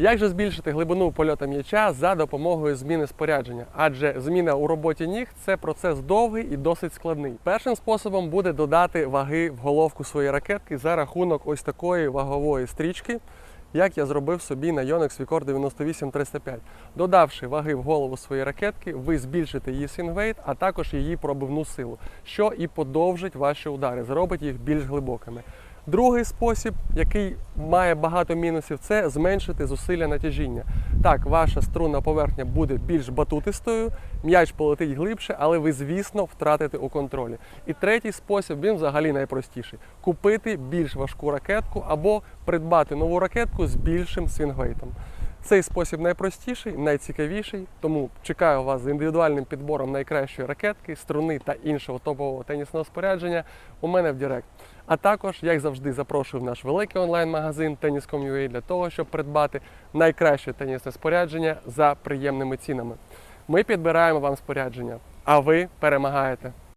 Як же збільшити глибину польоту м'яча за допомогою зміни спорядження? Адже зміна у роботі ніг це процес довгий і досить складний. Першим способом буде додати ваги в головку своєї ракетки за рахунок ось такої вагової стрічки, як я зробив собі на Yonex Vicore 98305. Додавши ваги в голову своєї ракетки, ви збільшите її свінгвейт, а також її пробивну силу, що і подовжить ваші удари, зробить їх більш глибокими. Другий спосіб, який має багато мінусів, це зменшити зусилля натяжіння. Так, ваша струнна поверхня буде більш батутистою, м'яч полетить глибше, але ви, звісно, втратите у контролі. І третій спосіб він взагалі найпростіший: купити більш важку ракетку або придбати нову ракетку з більшим свінгвейтом. Цей спосіб найпростіший, найцікавіший, тому чекаю вас з індивідуальним підбором найкращої ракетки, струни та іншого топового тенісного спорядження у мене в Директ. А також, як завжди, запрошую в наш великий онлайн-магазин Tennis.com.ua для того, щоб придбати найкраще тенісне спорядження за приємними цінами. Ми підбираємо вам спорядження, а ви перемагаєте.